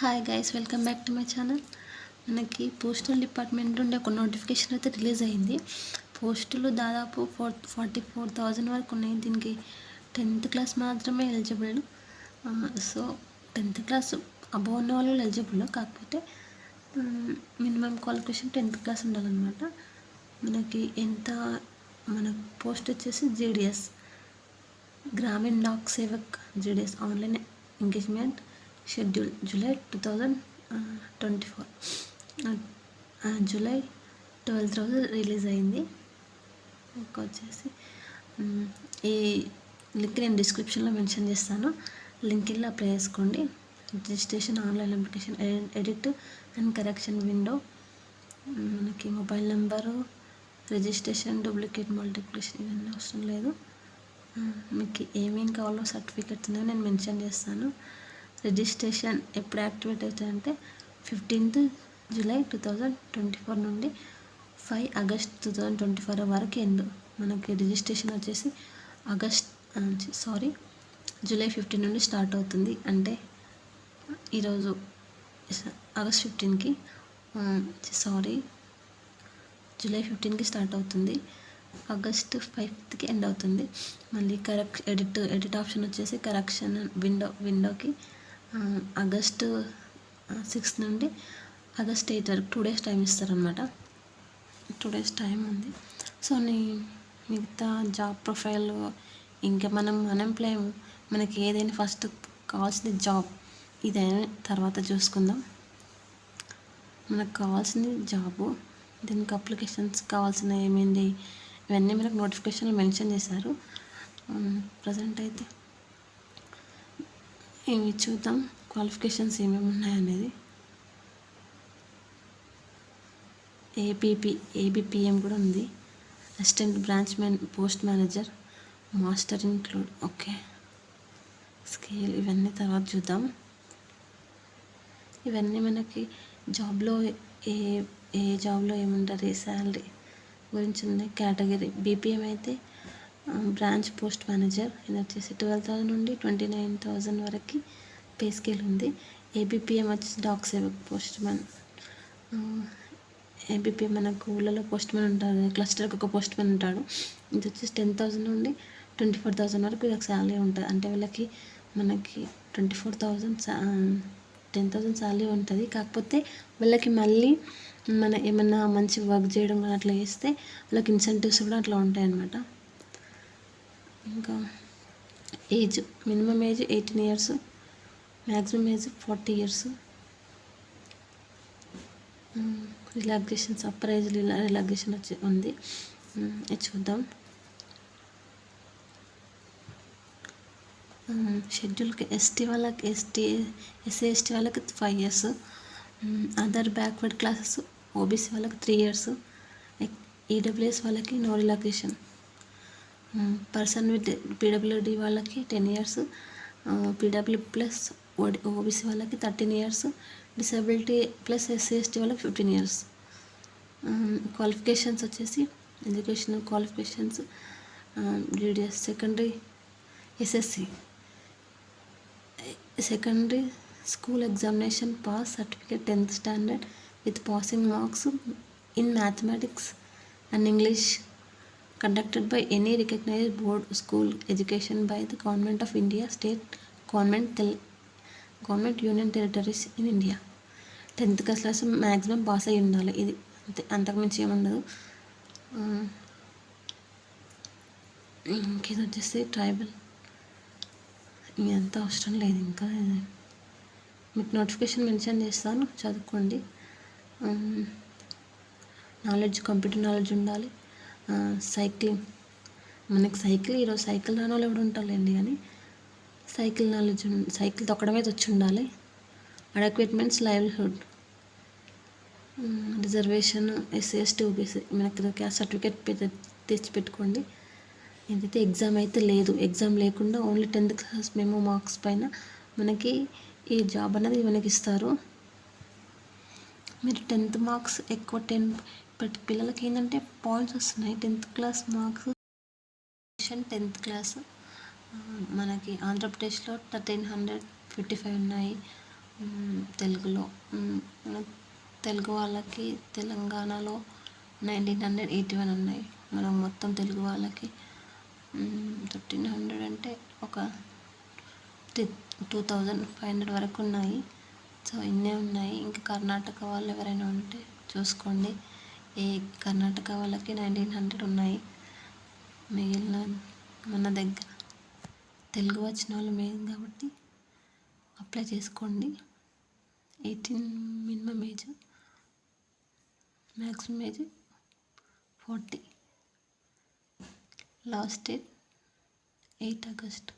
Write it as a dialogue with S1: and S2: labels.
S1: Hi guys welcome back to my channel మనకి postal department నుండి ఒక నోటిఫికేషన్ అయితే రిలీజ్ అయింది. పోస్టులు దాదాపు ఫోర్ ఫార్టీ ఫోర్ థౌజండ్ వరకు ఉన్నాయి. దీనికి టెన్త్ క్లాస్ మాత్రమే eligible so tenth class above ఉన్న వాళ్ళు ఎలిజిబుల్ కాకపోతే మినిమం క్వాలిఫికేషన్ టెన్త్ క్లాస్ ఉండాలన్నమాట. మనకి ఎంత మన పోస్ట్ వచ్చేసి GDS Gramin Dak Sevak GDS online engagement schedule July two thousand twenty four July twelfth రోజు రిలీజ్ అయింది. ఇంకా వచ్చేసి mm, ఈ లింక్ నేను డిస్క్రిప్షన్లో మెన్షన్ చేస్తాను. లింక్ వెళ్ళి అప్లై చేసుకోండి. Registration online application edit and correction window మనకి mobile number registration duplicate multiplication ఇవన్నీ అవసరం లేదు. Mm, మీకు ఏమేమి కావాలో సర్టిఫికెట్స్ అనేవి నేను మెన్షన్ చేస్తాను. రిజిస్ట్రేషన్ ఎప్పుడు యాక్టివేట్ అవుతుందంటే fifteenth July two thousand twenty four నుండి five August two thousand twenty four వరకు ఎండ్ మనకి రిజిస్ట్రేషన్ వచ్చేసి ఆగస్ట్ సారీ జూలై ఫిఫ్టీన్ నుండి స్టార్ట్ అవుతుంది. అంటే ఈరోజు ఆగస్ట్ ఫిఫ్టీన్కి సారీ జూలై ఫిఫ్టీన్కి స్టార్ట్ అవుతుంది. ఆగస్ట్ ఫైవ్త్కి ఎండ్ అవుతుంది. మళ్ళీ కరెక్ట్ ఎడిట్ ఎడిట్ ఆప్షన్ వచ్చేసి కరెక్షన్ విండో విండోకి ఆగస్ట్ సిక్స్త్ నుండి ఆగస్ట్ ఎయిట్ వరకు టూ డేస్ టైం ఇస్తారనమాట టూ డేస్ టైం ఉంది. సో నీ మిగతా జాబ్ ప్రొఫైల్ ఇంకా మనం అన్ఎంప్లాయ్ మనకి ఏదైనా ఫస్ట్ కావాల్సింది జాబ్ ఇదైనా తర్వాత చూసుకుందాం. మనకు కావాల్సింది జాబు దీనికి అప్లికేషన్స్ కావాల్సిన ఏమైంది ఇవన్నీ మనకు నోటిఫికేషన్లు మెన్షన్ చేశారు. ప్రజెంట్ అయితే ఇవి చూద్దాం? క్వాలిఫికేషన్స్ ఏమేమి ఉన్నాయనేది ఏపీపీ ఏబిపిఎం కూడా ఉంది. Assistant branch man post manager master include okay. Scale ఇవన్నీ తర్వాత చూద్దాం. ఇవన్నీ మనకి జాబ్లో ఏ ఏ జాబ్లో ఏముంటారు? ఏ శాలరీ గురించి ఉన్నాయి కేటగిరీ బీపీఎం అయితే బ్రాంచ్ పోస్ట్ మేనేజర్. ఇది వచ్చేసి ట్వెల్వ్ థౌసండ్ నుండి ట్వంటీ నైన్ థౌజండ్ వరకు పే స్కేల్ ఉంది. ఏబిపిఎం వచ్చేసి Dak Sevak post man. ABPM మనకు ఊళ్ళలో పోస్ట్ మ్యాన్ ఉంటారు. క్లస్టర్కి ఒక పోస్ట్ మ్యాన్ ఉంటాడు. ఇది వచ్చేసి టెన్ థౌసండ్ నుండి ట్వంటీ ఫోర్ థౌసండ్ వరకు వీళ్ళకి శాలరీ ఉంటుంది. అంటే వీళ్ళకి మనకి twenty four thousand ten thousand salary ఉంటుంది. కాకపోతే వీళ్ళకి మళ్ళీ మన ఏమన్నా మంచి వర్క్ చేయడం కానీ అట్లా చేస్తే వాళ్ళకి ఇన్సెంటివ్స్ కూడా అట్లా ఉంటాయన్నమాట. ఇంకా age minimum age eighteen years maximum age forty years. Relaxations upper age relaxation వచ్చి ఉంది. చూద్దాం. షెడ్యూల్కి ఎస్టీ వాళ్ళకి ఎస్టీ ఎస్సీ ఎస్టీ వాళ్ళకి five years other backward classes OBC వాళ్ళకి త్రీ ఇయర్స్ ఈడబ్ల్యూఎస్ వాళ్ళకి no relaxation person with PWD వాళ్ళకి ten years PW plus OD OBC వాళ్ళకి thirteen years disability plus SC ST వాళ్ళకి ఫిఫ్టీన్ ఇయర్స్. క్వాలిఫికేషన్స్ వచ్చేసి educational qualifications DDS secondary SSC. Secondary school examination pass certificate tenth standard with passing marks in mathematics and English conducted by any recognized board school education by the government of india state government tel- government union territories in india tenth class maximum pass అయ్యి ఉండాలి ఇది అంతే అంతకుమించి ఏముండదు ఆ, ఇంకేది వచ్చేసి tribal ఇదంతా అవసరం లేదు ఇంకా మీకు నోటిఫికేషన్ మెన్షన్ చేస్తాను చదువుకోండి నాలెడ్జ్ కంప్యూటర్ నాలెడ్జ్ ఉండాలి సైక్లింగ్. మనకి సైకిల్ ఈరోజు సైకిల్ రాని వాళ్ళు ఎవడు ఉంటారులేండి కానీ సైకిల్ నాలెడ్జ్ సైకిల్ తొక్కడం అయితే వచ్చి ఉండాలి. Adequate livelihood. Reservation SC ST OBC మనకి క్యాస్ట్ సర్టిఫికేట్ తెచ్చి పెట్టుకోండి ఏదైతే ఎగ్జామ్ అయితే లేదు ఎగ్జామ్ లేకుండా ఓన్లీ టెన్త్ క్లాస్ మేము మార్క్స్ పైన మనకి ఈ జాబ్ అనేది మనకి ఇస్తారు. మీరు టెన్త్ మార్క్స్ ఎక్కువ టెన్ ఇప్పటి పిల్లలకి ఏంటంటే పాయింట్స్ వస్తున్నాయి. Tenth class marks tenth class. మనకి ఆంధ్రప్రదేశ్లో థర్టీన్ హండ్రెడ్ ఫిఫ్టీ ఫైవ్ ఉన్నాయి. తెలుగులో. తెలుగు వాళ్ళకి తెలంగాణలో నైన్టీన్ హండ్రెడ్ ఎయిటీ వన్ ఉన్నాయి. మనం మొత్తం తెలుగు వాళ్ళకి. ఫిఫ్టీన్ హండ్రెడ్ అంటే ఒక టూ థౌజండ్ ఫైవ్ హండ్రెడ్ వరకు ఉన్నాయి. సో ఇన్నే ఉన్నాయి. ఇంకా కర్ణాటక వాళ్ళు ఎవరైనా ఉంటే చూసుకోండి. ఏ కర్ణాటక వాళ్ళకి నైన్టీన్ హండ్రెడ్ ఉన్నాయి. మిగిలిన మన దగ్గర తెలుగు వచ్చిన వాళ్ళు మెయిన్ కాబట్టి అప్లై చేసుకోండి. Eighteen minimum age maximum age forty last date eight August